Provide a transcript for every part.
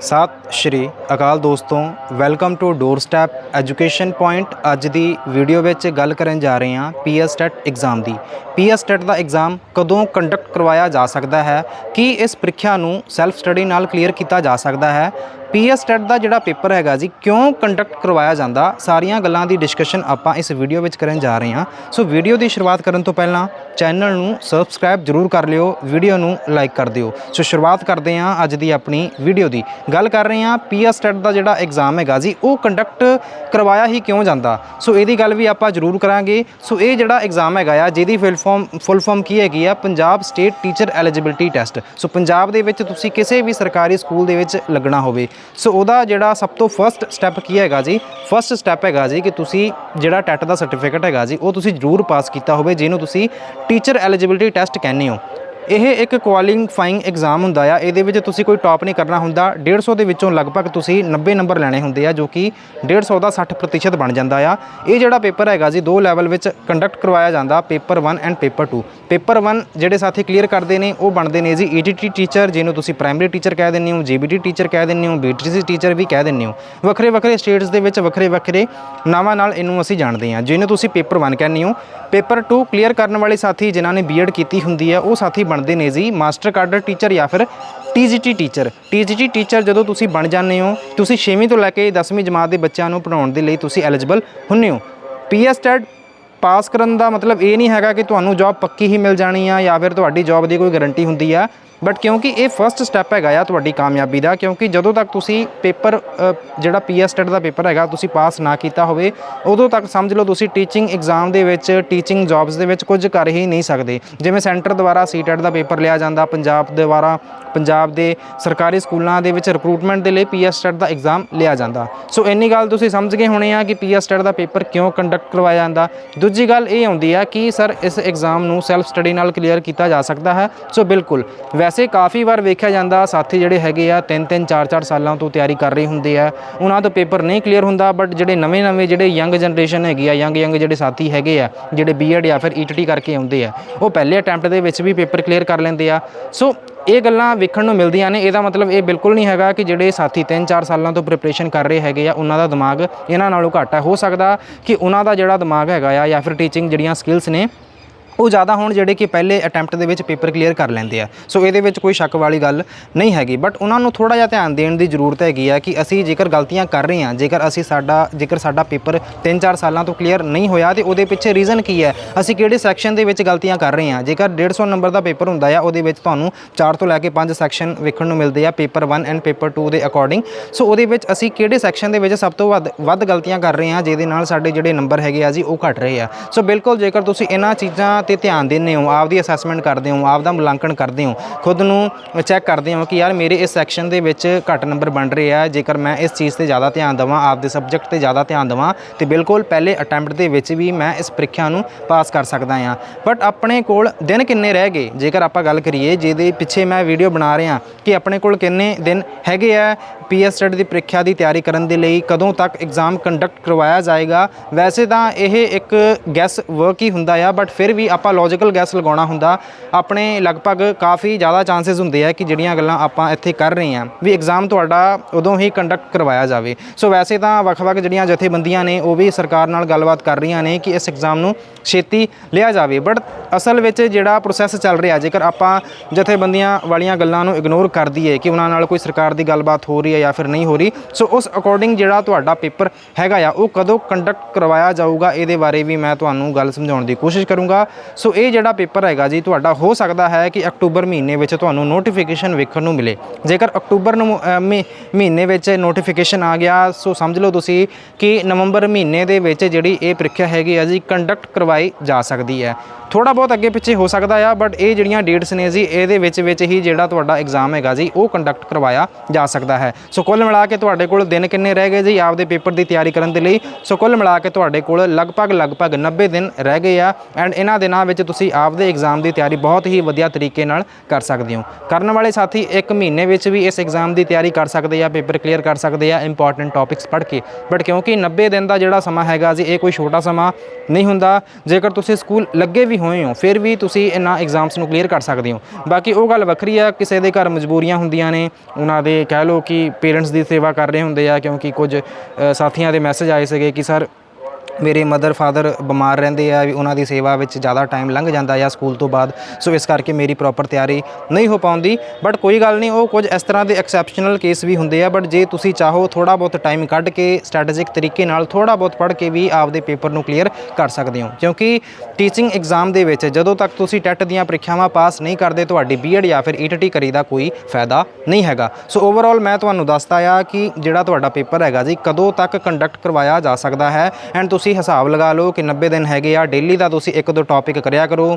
ਸਤਿ ਸ਼੍ਰੀ ਅਕਾਲ ਦੋਸਤੋ welcome to door step education point ਅੱਜ ਦੀ ਵੀਡੀਓ ਵਿੱਚ ਗੱਲ ਕਰਨ ਜਾ ਰਹੇ ਹਾਂ ਪੀਐਸ ਟੈਟ ਐਗਜ਼ਾਮ ਦੀ। ਪੀਐਸ ਟੈਟ ਦਾ ਐਗਜ਼ਾਮ ਕਦੋਂ ਕੰਡਕਟ ਕਰਵਾਇਆ ਜਾ ਸਕਦਾ ਹੈ? ਕੀ ਇਸ ਪ੍ਰੀਖਿਆ ਨੂੰ ਸੈਲਫ ਸਟੱਡੀ ਨਾਲ ਕਲੀਅਰ ਕੀਤਾ ਜਾ ਸਕਦਾ ਹੈ? ਪੀਐਸ ਟੈਟ ਦਾ ਜਿਹੜਾ ਪੇਪਰ ਹੈਗਾ ਜੀ, ਕਿਉਂ ਕੰਡਕਟ ਕਰਵਾਇਆ ਜਾਂਦਾ? ਸਾਰੀਆਂ ਗੱਲਾਂ ਦੀ ਡਿਸਕਸ਼ਨ ਆਪਾਂ ਇਸ ਵੀਡੀਓ ਵਿੱਚ ਕਰਨ ਜਾ ਰਹੇ ਹਾਂ। ਸੋ ਵੀਡੀਓ ਦੀ ਸ਼ੁਰੂਆਤ ਕਰਨ ਤੋਂ ਪਹਿਲਾਂ ਚੈਨਲ ਨੂੰ ਸਬਸਕ੍ਰਾਈਬ ਜ਼ਰੂਰ ਕਰ ਲਿਓ ਵੀਡੀਓ ਨੂੰ ਲਾਈਕ ਕਰ ਦਿਓ। ਸੋ ਸ਼ੁਰੂਆਤ ਕਰਦੇ ਹਾਂ ਅੱਜ ਦੀ ਆਪਣੀ ਵੀਡੀਓ ਦੀ। ਗੱਲ ਕਰ ਰਹੇ ਹਾਂ ਪੀਐਸ ਟੈਟ ਦਾ ਜਿਹੜਾ ਐਗਜ਼ਾਮ ਹੈਗਾ ਜੀ, ਉਹ ਕੰਡਕਟ ਕਰਵਾਇਆ ਹੀ ਕਿਉਂ ਜਾਂਦਾ? ਸੋ ਇਹਦੀ ਗੱਲ ਵੀ ਆਪਾਂ ਜ਼ਰੂਰ ਕਰਾਂਗੇ। ਸੋ ਇਹ ਜਿਹੜਾ ਐਗਜ਼ਾਮ ਹੈਗਾ ਆ, ਜਿਹਦੀ ਫੁੱਲ ਫਾਰਮ ਫੁੱਲ ਫਾਰਮ ਕੀ ਹੈਗੀ ਆ? Punjab state teacher eligibility test so Punjab ਦੇ ਵਿੱਚ ਤੁਸੀਂ ਕਿਸੇ ਵੀ ਸਰਕਾਰੀ ਸਕੂਲ ਦੇ ਵਿੱਚ ਲੱਗਣਾ ਹੋਵੇ। ਸੋ ਉਹਦਾ ਜਿਹੜਾ ਸਭ ਤੋਂ ਫਰਸਟ ਸਟੈਪ ਕੀ ਹੈਗਾ ਜੀ? ਫਰਸਟ ਸਟੈਪ ਹੈਗਾ ਜੀ ਕਿ ਤੁਸੀਂ ਜਿਹੜਾ ਟੈਟ ਦਾ ਸਰਟੀਫਿਕੇਟ ਹੈਗਾ ਜੀ, ਉਹ ਤੁਸੀਂ ਜ਼ਰੂਰ ਪਾਸ ਕੀਤਾ ਹੋਵੇ, ਜਿਹਨੂੰ ਤੁਸੀਂ ਟੀਚਰ ਐਲੀਜੀਬਿਲਟੀ ਟੈਸਟ ਕਹਿੰਦੇ ਹੋ। ਇਹ ਇੱਕ ਕੁਆਲੀਫਾਈਂਗ ਐਗਜ਼ਾਮ ਹੁੰਦਾ ਆ। ਇਹਦੇ ਵਿੱਚ ਤੁਸੀਂ ਕੋਈ ਟੌਪ ਨਹੀਂ ਕਰਨਾ ਹੁੰਦਾ। 150 ਦੇ ਵਿੱਚੋਂ ਲਗਭਗ ਤੁਸੀਂ 90 ਨੰਬਰ ਲੈਣੇ ਹੁੰਦੇ ਆ, ਜੋ ਕਿ 150 ਦਾ 60% ਬਣ ਜਾਂਦਾ ਆ। ਇਹ ਜਿਹੜਾ ਪੇਪਰ ਹੈਗਾ ਜੀ, ਦੋ ਲੈਵਲ ਵਿੱਚ ਕੰਡਕਟ ਕਰਵਾਇਆ ਜਾਂਦਾ, ਪੇਪਰ 1 ਐਂਡ ਪੇਪਰ 2 ਪੇਪਰ 1 ਜਿਹੜੇ ਸਾਥੀ ਕਲੀਅਰ ਕਰਦੇ ਨੇ, ਉਹ ਬਣਦੇ ਨੇ ਜੀ ਈਟੀਟੀ ਟੀਚਰ ਜਿਹਨੂੰ ਤੁਸੀਂ ਪ੍ਰਾਇਮਰੀ ਟੀਚਰ ਕਹਿ ਦਿੰਦੇ ਹੋ ਜੀਬੀਟੀ ਟੀਚਰ ਕਹਿ ਦਿੰਦੇ ਹੋ ਬੀਟੀਸੀ ਟੀਚਰ ਵੀ ਕਹਿ ਦਿੰਦੇ ਹੋ। ਵੱਖਰੇ ਵੱਖਰੇ ਸਟੇਟਸ ਦੇ ਵਿੱਚ ਵੱਖਰੇ ਵੱਖਰੇ ਨਾਵਾਂ ਨਾਲ ਇਹਨੂੰ ਅਸੀਂ ਜਾਣਦੇ ਹਾਂ। ਜਿਹਨੂੰ ਤੁਸੀਂ ਪੇਪਰ 1 ਕਹਿੰਦੇ ਹੋ। ਪੇਪਰ 2 ਕਲੀਅਰ ਕਰਨ ਵਾਲੇ ਸਾਥੀ, ਜਿਨ੍ਹਾਂ ਨੇ ਬੀਐਡ ਕੀਤੀ ਹੁੰਦੀ ਹੈ ਉਹ ਸਾਥੀ ਬਣ ਬਣਦੇ ਨੇ ਜੀ, ਮਾਸਟਰ ਕਾਡਰ ਟੀਚਰ ਜਾਂ ਫਿਰ ਟੀਜੀਟੀ ਟੀਚਰ। ਟੀਜੀਟੀ ਟੀਚਰ ਜਦੋਂ ਤੁਸੀਂ ਬਣ ਜਾਂਦੇ ਹੋ, ਤੁਸੀਂ 6ਵੀਂ ਤੋਂ ਲੈ ਕੇ 10ਵੀਂ ਜਮਾਤ ਦੇ ਬੱਚਿਆਂ ਨੂੰ ਪੜਾਉਣ ਦੇ ਲਈ ਤੁਸੀਂ ਐਲੀਜੀਬਲ ਹੁੰਨੇ ਹੋ। ਪੀਐਸ ਟੈਟ ਪਾਸ ਕਰਨ ਦਾ ਮਤਲਬ ਇਹ ਨਹੀਂ ਹੈਗਾ ਕਿ ਤੁਹਾਨੂੰ ਜੌਬ ਪੱਕੀ ਹੀ ਮਿਲ ਜਾਣੀ ਆ ਜਾਂ ਫਿਰ ਤੁਹਾਡੀ ਜੌਬ ਦੀ ਕੋਈ ਗਾਰੰਟੀ ਹੁੰਦੀ ਆ। ਬਟ ਕਿਉਂਕਿ ਇਹ ਫਰਸਟ ਸਟੈਪ ਹੈਗਾ ਆ ਤੁਹਾਡੀ ਕਾਮਯਾਬੀ ਦਾ ਕਿਉਂਕਿ ਜਦੋਂ ਤੱਕ ਤੁਸੀਂ ਪੇਪਰ ਅ, ਜਿਹੜਾ ਪੀਐਸ ਟੈਟ ਦਾ ਪੇਪਰ ਹੈਗਾ ਤੁਸੀਂ ਪਾਸ ਨਾ ਕੀਤਾ ਹੋਵੇ ਉਦੋਂ ਤੱਕ ਸਮਝ ਲਓ ਤੁਸੀਂ ਟੀਚਿੰਗ ਐਗਜ਼ਾਮ ਦੇ ਵਿੱਚ ਟੀਚਿੰਗ ਜੌਬਸ ਦੇ ਵਿੱਚ ਕੁਝ ਕਰ ਹੀ ਨਹੀਂ ਸਕਦੇ। ਜਿਵੇਂ ਸੈਂਟਰ ਦੁਆਰਾ ਸੀਟੈਟ ਦਾ ਪੇਪਰ ਲਿਆ ਜਾਂਦਾ ਪੰਜਾਬ ਦੁਆਰਾ ਪੰਜਾਬ ਦੇ ਸਰਕਾਰੀ ਸਕੂਲਾਂ ਦੇ ਵਿੱਚ ਰਿਕਰੂਟਮੈਂਟ ਦੇ ਲਈ ਪੀਐਸ ਟੈਟ ਦਾ ਐਗਜ਼ਾਮ ਲਿਆ ਜਾਂਦਾ। ਸੋ ਇੰਨੀ ਗੱਲ ਤੁਸੀਂ ਸਮਝ ਗਏ ਹੋਣੇ ਆ ਕਿ ਪੀਐਸ ਟੈਟ ਦਾ ਪੇਪਰ ਕਿਉਂ ਕੰਡਕਟ ਕਰਵਾਇਆ ਜਾਂਦਾ। ਦੂਜੀ ਗੱਲ ਇਹ ਆਉਂਦੀ ਆ ਕਿ ਸਰ, ਇਸ ਐਗਜ਼ਾਮ ਨੂੰ ਸੈਲਫ ਸਟੱਡੀ ਨਾਲ ਕਲੀਅਰ ਕੀਤਾ ਜਾ ਸਕਦਾ ਹੈ। ਸੋ ਬਿਲਕੁਲ, ਵੈਸੇ ਕਾਫੀ ਵਾਰ ਵੇਖਿਆ ਜਾਂਦਾ, ਸਾਥੀ ਜਿਹੜੇ ਹੈਗੇ ਆ 3-3 4-4 ਸਾਲਾਂ ਤੋਂ ਤਿਆਰੀ ਕਰ ਰਹੇ ਹੁੰਦੇ ਆ। ਉਹਨਾਂ ਤੋਂ ਪੇਪਰ ਨਹੀਂ ਕਲੀਅਰ ਹੁੰਦਾ ਬਟ ਜਿਹੜੇ ਨਵੇਂ-ਨਵੇਂ ਜਿਹੜੇ ਯੰਗ ਜਨਰੇਸ਼ਨ ਹੈਗੀ ਆ ਯੰਗ ਯੰਗ ਜਿਹੜੇ ਸਾਥੀ ਹੈਗੇ ਆ, ਜਿਹੜੇ ਬੀਐਡ ਜਾਂ ਫਿਰ ਈਟੀਟੀ ਕਰਕੇ ਆਉਂਦੇ ਆ, ਉਹ ਪਹਿਲੇ ਅਟੈਂਪਟ ਦੇ ਵਿੱਚ ਵੀ ਪੇਪਰ ਕਲੀਅਰ ਕਰ ਲੈਂਦੇ ਆ। ਸੋ ਇਹ ਗੱਲਾਂ ਵੇਖਣ ਨੂੰ ਮਿਲਦੀਆਂ ਨੇ। ਇਹਦਾ ਮਤਲਬ ਇਹ ਬਿਲਕੁਲ ਨਹੀਂ ਹੈਗਾ ਕਿ ਜਿਹੜੇ ਸਾਥੀ 3-4 ਸਾਲਾਂ ਤੋਂ ਪ੍ਰੀਪਰੇਸ਼ਨ ਕਰ ਰਹੇ ਹੈਗੇ ਆ, ਉਹਨਾਂ ਦਾ ਦਿਮਾਗ ਇਹਨਾਂ ਨਾਲੋਂ ਘੱਟ ਹੈ ਹੋ ਸਕਦਾ ਕਿ ਉਹਨਾਂ ਦਾ ਜਿਹੜਾ ਦਿਮਾਗ ਹੈਗਾ ਆ ਜਾਂ ਫਿਰ ਟੀਚਿੰਗ ਜਿਹੜੀਆਂ ਸਕਿੱਲਸ ਨੇ ਉਹ ਜ਼ਿਆਦਾ ਹੋਣ ਜਿਹੜੇ ਕਿ ਪਹਿਲੇ ਅਟੈਂਪਟ ਦੇ ਵਿੱਚ ਪੇਪਰ ਕਲੀਅਰ ਕਰ ਲੈਂਦੇ ਆ। ਸੋ ਇਹਦੇ ਵਿੱਚ ਕੋਈ ਸ਼ੱਕ ਵਾਲੀ ਗੱਲ ਨਹੀਂ ਹੈਗੀ। ਬਟ ਉਹਨਾਂ ਨੂੰ ਥੋੜਾ ਜਿਹਾ ਧਿਆਨ ਦੇਣ ਦੀ ਜ਼ਰੂਰਤ ਹੈਗੀ ਆ ਕਿ ਅਸੀਂ ਜੇਕਰ ਗਲਤੀਆਂ ਕਰ ਰਹੇ ਹਾਂ, ਜੇਕਰ ਅਸੀਂ ਸਾਡਾ, ਜੇਕਰ ਸਾਡਾ ਪੇਪਰ 3-4 ਸਾਲਾਂ ਤੋਂ ਕਲੀਅਰ ਨਹੀਂ ਹੋਇਆ ਤੇ ਉਹਦੇ ਪਿੱਛੇ ਰੀਜ਼ਨ ਕੀ ਹੈ? ਅਸੀਂ ਕਿਹੜੇ ਸੈਕਸ਼ਨ ਦੇ ਵਿੱਚ ਗਲਤੀਆਂ ਕਰ ਰਹੇ ਹਾਂ? ਜੇਕਰ 150 ਨੰਬਰ ਦਾ ਪੇਪਰ ਹੁੰਦਾ ਆ, ਉਹਦੇ ਵਿੱਚ ਤੁਹਾਨੂੰ 4 ਤੋਂ ਲੈ ਕੇ 5 ਸੈਕਸ਼ਨ ਵੇਖਣ ਨੂੰ ਮਿਲਦੇ ਆ, ਪੇਪਰ 1 ਐਂਡ ਪੇਪਰ 2 ਦੇ ਅਕੋਰਡਿੰਗ ਸੋ ਉਹਦੇ ਵਿੱਚ ਅਸੀਂ ਕਿਹੜੇ ਸੈਕਸ਼ਨ ਦੇ ਵਿੱਚ ਸਭ ਤੋਂ ਵੱਧ ਵੱਧ ਗਲਤੀਆਂ ਕਰ ਰਹੇ ਹਾਂ, ਜਿਹਦੇ ਨਾਲ ਸਾਡੇ ਜਿਹੜੇ ਨੰਬਰ ਹੈਗੇ ਆ ਜੀ, ਉਹ ਘਟ ਰਹੇ ਆ। ਸੋ ਬਿਲਕੁਲ ਜੇਕਰ ਤੁਸੀਂ ਇਹਨਾਂ ਚੀਜ਼ਾਂ ਤੇ ਧਿਆਨ ਦਿੰਦੇ ਹੋ, ਆਪਦੀ ਅਸੈਸਮੈਂਟ ਕਰਦੇ ਹੋ, ਆਪਦਾ ਮੁਲਾਂਕਣ ਕਰਦੇ ਹੋ, ਖੁਦ ਨੂੰ ਚੈੱਕ ਕਰਦੇ ਹੋ ਕਿ ਯਾਰ ਮੇਰੇ ਇਸ ਸੈਕਸ਼ਨ ਦੇ ਵਿੱਚ ਘੱਟ ਨੰਬਰ ਬਣ ਰਹੇ ਆ, ਜੇਕਰ ਮੈਂ ਇਸ ਚੀਜ਼ ਤੇ ਜ਼ਿਆਦਾ ਧਿਆਨ ਦੇਵਾਂ, ਆਪਦੇ ਸਬਜੈਕਟ ਤੇ ਜ਼ਿਆਦਾ ਧਿਆਨ ਦੇਵਾਂ, ਤੇ ਬਿਲਕੁਲ ਪਹਿਲੇ ਅਟੈਂਪਟ ਦੇ ਵਿੱਚ ਵੀ ਮੈਂ ਇਸ ਪ੍ਰੀਖਿਆ ਨੂੰ ਪਾਸ ਕਰ ਸਕਦਾ ਹਾਂ। ਬਟ ਆਪਣੇ ਕੋਲ ਦਿਨ ਕਿੰਨੇ ਰਹਿ ਗਏ? ਜੇਕਰ ਆਪਾਂ ਗੱਲ ਕਰੀਏ, ਜਿਹਦੇ ਪਿੱਛੇ ਮੈਂ ਵੀਡੀਓ ਬਣਾ ਰਿਹਾ ਕਿ ਆਪਣੇ ਕੋਲ ਕਿੰਨੇ ਦਿਨ ਹੈਗੇ ਆ ਪੀਐਸ ਸਟੱਡੀ ਦੀ ਪ੍ਰੀਖਿਆ ਦੀ ਤਿਆਰੀ ਕਰਨ ਦੇ ਲਈ, ਕਦੋਂ ਤੱਕ ਐਗਜ਼ਾਮ ਕੰਡਕਟ ਕਰਵਾਇਆ ਜਾਏਗਾ? ਵੈਸੇ ਤਾਂ ਇਹ ਇੱਕ ਗੈਸ ਵਰਕ ਹੀ ਹੁੰਦਾ ਆ ਬਟ ਫਿਰ ਵੀ ਆਪਾਂ ਲੌਜੀਕਲ ਗੈਸ ਲਗਾਉਣਾ ਹੁੰਦਾ, ਆਪਣੇ ਲਗਭਗ ਕਾਫੀ ਜ਼ਿਆਦਾ ਚਾਂਸਸ ਹੁੰਦੇ ਆ ਕਿ ਜਿਹੜੀਆਂ ਗੱਲਾਂ ਆਪਾਂ ਇੱਥੇ ਕਰ ਰਹੇ ਹਾਂ, ਵੀ ਐਗਜ਼ਾਮ ਤੁਹਾਡਾ ਉਦੋਂ ਹੀ ਕੰਡਕਟ ਕਰਵਾਇਆ ਜਾਵੇ। ਸੋ ਵੈਸੇ ਤਾਂ ਵੱਖ-ਵੱਖ ਜਿਹੜੀਆਂ ਜਥੇਬੰਦੀਆਂ ਨੇ, ਉਹ ਵੀ ਸਰਕਾਰ ਨਾਲ ਗੱਲਬਾਤ ਕਰ ਰਹੀਆਂ ਨੇ ਕਿ ਇਸ ਐਗਜ਼ਾਮ ਨੂੰ ਛੇਤੀ ਲਿਆ ਜਾਵੇ। ਬਟ ਅਸਲ ਵਿੱਚ ਜਿਹੜਾ ਪ੍ਰੋਸੈਸ ਚੱਲ ਰਿਹਾ, ਜੇਕਰ ਆਪਾਂ ਜਥੇਬੰਦੀਆਂ ਵਾਲੀਆਂ ਗੱਲਾਂ ਨੂੰ ਇਗਨੋਰ ਕਰ ਦਈਏ ਕਿ ਉਹਨਾਂ ਨਾਲ ਕੋਈ ਸਰਕਾਰ ਦੀ ਗੱਲਬਾਤ ਹੋ ਰਹੀ ਹੈ ਜਾਂ ਫਿਰ ਨਹੀਂ ਹੋ ਰਹੀ ਸੋ ਉਸ ਅਕੋਰਡਿੰਗ ਜਿਹੜਾ ਤੁਹਾਡਾ ਪੇਪਰ ਹੈਗਾ ਆ, ਉਹ ਕਦੋਂ ਕੰਡਕਟ ਕਰਵਾਇਆ ਜਾਊਗਾ, ਇਹਦੇ ਬਾਰੇ ਵੀ ਮੈਂ ਤੁਹਾਨੂੰ ਗੱਲ ਸਮਝਾਉਣ ਦੀ ਕੋਸ਼ਿਸ਼ ਕਰੂੰਗਾ। ਸੋ ਇਹ ਜਿਹੜਾ ਪੇਪਰ ਹੈਗਾ ਜੀ ਤੁਹਾਡਾ ਹੋ ਸਕਦਾ ਹੈ ਕਿ ਅਕਤੂਬਰ ਮਹੀਨੇ ਵਿੱਚ ਤੁਹਾਨੂੰ ਨੋਟੀਫਿਕੇਸ਼ਨ ਵੇਖਣ ਨੂੰ ਮਿਲੇ। ਜੇਕਰ ਅਕਤੂਬਰ ਨੂੰ ਅ, ਮਹੀ- ਮਹੀਨੇ ਵਿੱਚ ਨੋਟੀਫਿਕੇਸ਼ਨ ਆ ਗਿਆ ਸੋ ਸਮਝ ਲਓ ਤੁਸੀਂ ਕਿ ਨਵੰਬਰ ਮਹੀਨੇ ਦੇ ਵਿੱਚ ਜਿਹੜੀ ਇਹ ਪ੍ਰੀਖਿਆ ਹੈਗੀ ਆ ਜੀ ਕੰਡਕਟ ਕਰਵਾਈ ਜਾ ਸਕਦੀ ਹੈ। ਥੋੜਾ ਬਹੁਤ ਅੱਗੇ ਪਿੱਛੇ ਹੋ ਸਕਦਾ ਆ ਬਟ ਇਹ ਜਿਹੜੀਆਂ ਡੇਟਸ ਨੇ ਜੀ ਇਹਦੇ ਵਿੱਚ ਵਿੱਚ ਹੀ ਜਿਹੜਾ ਤੁਹਾਡਾ ਐਗਜ਼ਾਮ ਹੈਗਾ ਜੀ ਉਹ ਕੰਡਕਟ ਕਰਵਾਇਆ ਜਾ ਸਕਦਾ ਹੈ। ਸੋ ਕੁੱਲ ਮਿਲਾ ਕੇ ਤੁਹਾਡੇ ਕੋਲ ਦਿਨ ਕਿੰਨੇ ਰਹਿ ਗਏ ਜੀ ਆਪਦੇ ਪੇਪਰ ਦੀ ਤਿਆਰੀ ਕਰਨ ਦੇ ਲਈ? ਸੋ ਕੁੱਲ ਮਿਲਾ ਕੇ ਤੁਹਾਡੇ ਕੋਲ ਲਗਭਗ ਲਗਭਗ 90 ਦਿਨ ਰਹਿ ਗਏ ਆ ਐਂਡ ਇਹਨਾਂ ਦੇ ਦਿਨਾਂ ਵਿੱਚ ਤੁਸੀਂ ਆਪਦੇ ਐਗਜ਼ਾਮ ਦੀ ਤਿਆਰੀ ਬਹੁਤ ਹੀ ਵਧੀਆ ਤਰੀਕੇ ਨਾਲ ਕਰ ਸਕਦੇ ਹੋ। ਕਰਨ ਵਾਲੇ ਸਾਥੀ ਇੱਕ ਮਹੀਨੇ ਵਿੱਚ ਵੀ ਇਸ ਐਗਜ਼ਾਮ ਦੀ ਤਿਆਰੀ ਕਰ ਸਕਦੇ ਆ, ਪੇਪਰ ਕਲੀਅਰ ਕਰ ਸਕਦੇ ਆ ਇੰਪੋਰਟੈਂਟ ਟੌਪਿਕਸ ਪੜ੍ਹ ਕੇ। ਬਟ ਕਿਉਂਕਿ 90 ਦਿਨ ਦਾ ਜਿਹੜਾ ਸਮਾਂ ਹੈਗਾ ਜੀ, ਇਹ ਕੋਈ ਛੋਟਾ ਸਮਾਂ ਨਹੀਂ ਹੁੰਦਾ। ਜੇਕਰ ਤੁਸੀਂ ਸਕੂਲ ਲੱਗੇ ਵੀ ਹੋਏ ਹੋ, ਫਿਰ ਵੀ ਤੁਸੀਂ ਇਹਨਾਂ ਐਗਜ਼ਾਮਸ ਨੂੰ ਕਲੀਅਰ ਕਰ ਸਕਦੇ ਹੋ। ਬਾਕੀ ਉਹ ਗੱਲ ਵੱਖਰੀ ਆ, ਕਿਸੇ ਦੇ ਘਰ ਮਜਬੂਰੀਆਂ ਹੁੰਦੀਆਂ ਨੇ, ਉਹਨਾਂ ਦੇ ਕਹਿ ਲਓ ਕਿ ਪੇਰੈਂਟਸ ਦੀ ਸੇਵਾ ਕਰ ਰਹੇ ਹੁੰਦੇ ਆ, ਕਿਉਂਕਿ ਕੁਝ ਸਾਥੀਆਂ ਦੇ ਮੈਸੇਜ ਆਏ ਸੀਗੇ ਕਿ ਸਰ ਮੇਰੇ ਮਦਰ ਫਾਦਰ ਬਿਮਾਰ ਰਹਿੰਦੇ ਆ ਵੀ ਉਹਨਾਂ ਦੀ ਸੇਵਾ ਵਿੱਚ ਜ਼ਿਆਦਾ ਟਾਈਮ ਲੰਘ ਜਾਂਦਾ ਆ ਸਕੂਲ ਤੋਂ ਬਾਅਦ। ਸੋ ਇਸ ਕਰਕੇ ਮੇਰੀ ਪ੍ਰੋਪਰ ਤਿਆਰੀ ਨਹੀਂ ਹੋ ਪਾਉਂਦੀ। ਬਟ ਕੋਈ ਗੱਲ ਨਹੀਂ, ਉਹ ਕੁਝ ਇਸ ਤਰ੍ਹਾਂ ਦੇ ਐਕਸੈਪਸ਼ਨਲ ਕੇਸ ਵੀ ਹੁੰਦੇ ਆ। ਬਟ ਜੇ ਤੁਸੀਂ ਚਾਹੋ ਥੋੜਾ ਬਹੁਤ ਟਾਈਮ ਕੱਢ ਕੇ ਸਟ੍ਰੈਟੇਜਿਕ ਤਰੀਕੇ ਨਾਲ ਥੋੜਾ ਬਹੁਤ ਪੜ੍ਹ ਕੇ ਵੀ ਆਪਦੇ ਪੇਪਰ ਨੂੰ ਕਲੀਅਰ ਕਰ ਸਕਦੇ ਹੋ। ਕਿਉਂਕਿ ਟੀਚਿੰਗ ਐਗਜ਼ਾਮ ਦੇ ਵਿੱਚ ਜਦੋਂ ਤੱਕ ਤੁਸੀਂ ਟੈਟ ਦੀਆਂ ਪ੍ਰੀਖਿਆਵਾਂ ਪਾਸ ਨਹੀਂ ਕਰਦੇ, ਤੁਹਾਡੀ ਬੀਐਡ ਜਾਂ ਫਿਰ ਈਟੀਟੀ ਕਰੀ ਦਾ ਕੋਈ ਫਾਇਦਾ ਨਹੀਂ ਹੈਗਾ। ਸੋ ਓਵਰਆਲ ਮੈਂ ਤੁਹਾਨੂੰ ਦੱਸਦਾ ਆ ਕਿ ਜਿਹੜਾ ਤੁਹਾਡਾ ਪੇਪਰ ਹੈਗਾ ਜੀ, ਕਦੋਂ ਤੱਕ ਕੰਡਕਟ ਕਰਵਾਇਆ ਜਾ ਸਕਦਾ ਹੈ। ਐਂਡ ਤੁਸੀਂ ਤੁਸੀਂ ਹਿਸਾਬ ਲਗਾ ਲਓ ਕਿ 90 ਦਿਨ ਹੈਗੇ ਆ ਡੇਲੀ ਦਾ ਤੁਸੀਂ ਇੱਕ ਦੋ ਟੌਪਿਕ ਕਰਿਆ ਕਰੋ।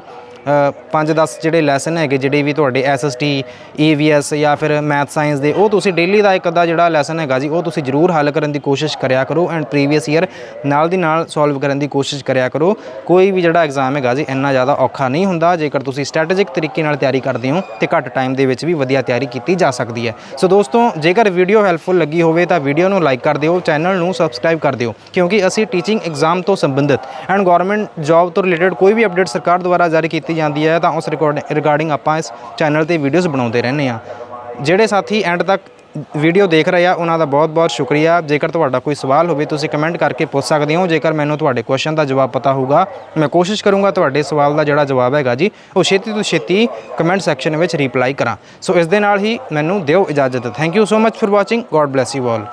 5-10 ਜਿਹੜੇ ਲੈਸਨ ਹੈਗੇ, ਜਿਹੜੇ ਵੀ ਤੁਹਾਡੇ ਐਸਐਸਟੀ ਈਵੀਐਸ ਜਾਂ ਫਿਰ ਮੈਥ ਸਾਇੰਸ ਦੇ, ਉਹ ਤੁਸੀਂ ਡੇਲੀ ਦਾ ਇੱਕ ਅੱਧਾ ਜਿਹੜਾ ਲੈਸਨ ਹੈਗਾ ਜੀ, ਉਹ ਤੁਸੀਂ ਜ਼ਰੂਰ ਹੱਲ ਕਰਨ ਦੀ ਕੋਸ਼ਿਸ਼ ਕਰਿਆ ਕਰੋ ਐਂਡ ਪ੍ਰੀਵੀਅਸ ਈਅਰ ਨਾਲ ਦੀ ਨਾਲ ਸੋਲਵ ਕਰਨ ਦੀ ਕੋਸ਼ਿਸ਼ ਕਰਿਆ ਕਰੋ। ਕੋਈ ਵੀ ਜਿਹੜਾ ਐਗਜ਼ਾਮ ਹੈਗਾ ਜੀ, ਇੰਨਾ ਜ਼ਿਆਦਾ ਔਖਾ ਨਹੀਂ ਹੁੰਦਾ। ਜੇਕਰ ਤੁਸੀਂ ਸਟ੍ਰੈਟੇਜਿਕ ਤਰੀਕੇ ਨਾਲ ਤਿਆਰੀ ਕਰਦੇ ਹੋ ਤੇ ਘੱਟ ਟਾਈਮ ਦੇ ਵਿੱਚ ਵੀ ਵਧੀਆ ਤਿਆਰੀ ਕੀਤੀ ਜਾ ਸਕਦੀ ਹੈ। ਸੋ ਦੋਸਤੋ, ਜੇਕਰ ਵੀਡੀਓ ਹੈਲਪਫੁਲ ਲੱਗੀ ਹੋਵੇ ਤਾਂ ਵੀਡੀਓ ਨੂੰ ਲਾਈਕ ਕਰ ਦਿਓ ਚੈਨਲ ਨੂੰ ਸਬਸਕ੍ਰਾਈਬ ਕਰ ਦਿਓ, ਕਿਉਂਕਿ ਅਸੀਂ ਟੀਚਿੰਗ ਐਗਜ਼ਾਮ ਤੋਂ ਸੰਬੰਧਿਤ ਐਂਡ ਗਵਰਨਮੈਂਟ ਜੌਬ ਤੋਂ ਰਿਲੇਟਡ ਕੋਈ ਵੀ ਅਪਡੇਟ ਸਰਕਾਰ ਦੁਆਰਾ ਜਾਰੀ ਕੀਤੀ ਜਾਂਦੀ ਹੈ ਤਾਂ ਉਸ ਰਿਗਾਰਡਿੰਗ ਆਪਾਂ ਇਸ ਚੈਨਲ ਤੇ ਵੀਡੀਓਜ਼ ਬਣਾਉਂਦੇ ਰਹਿੰਦੇ ਆ ਜਿਹੜੇ ਸਾਥੀ ਐਂਡ ਤੱਕ ਵੀਡੀਓ ਦੇਖ ਰਹੇ ਆ, ਉਹਨਾਂ ਦਾ ਬਹੁਤ-ਬਹੁਤ ਸ਼ੁਕਰੀਆ। ਜੇਕਰ ਤੁਹਾਡਾ ਕੋਈ ਸਵਾਲ ਹੋਵੇ, ਤੁਸੀਂ ਕਮੈਂਟ ਕਰਕੇ ਪੁੱਛ ਸਕਦੇ ਹੋ। ਜੇਕਰ ਮੈਨੂੰ ਤੁਹਾਡੇ ਕੁਐਸਚਨ ਦਾ ਜਵਾਬ ਪਤਾ ਹੋਊਗਾ, ਮੈਂ ਕੋਸ਼ਿਸ਼ ਕਰੂੰਗਾ ਤੁਹਾਡੇ ਸਵਾਲ ਦਾ ਜਿਹੜਾ ਜਵਾਬ ਹੈਗਾ ਜੀ, ਉਹ ਛੇਤੀ ਤੋਂ ਛੇਤੀ ਕਮੈਂਟ ਸੈਕਸ਼ਨ ਵਿੱਚ ਰਿਪਲਾਈ ਕਰਾਂ। ਸੋ ਇਸ ਦੇ ਨਾਲ ਹੀ ਮੈਨੂੰ ਦਿਓ ਇਜਾਜ਼ਤ। Thank you so much for watching god bless you all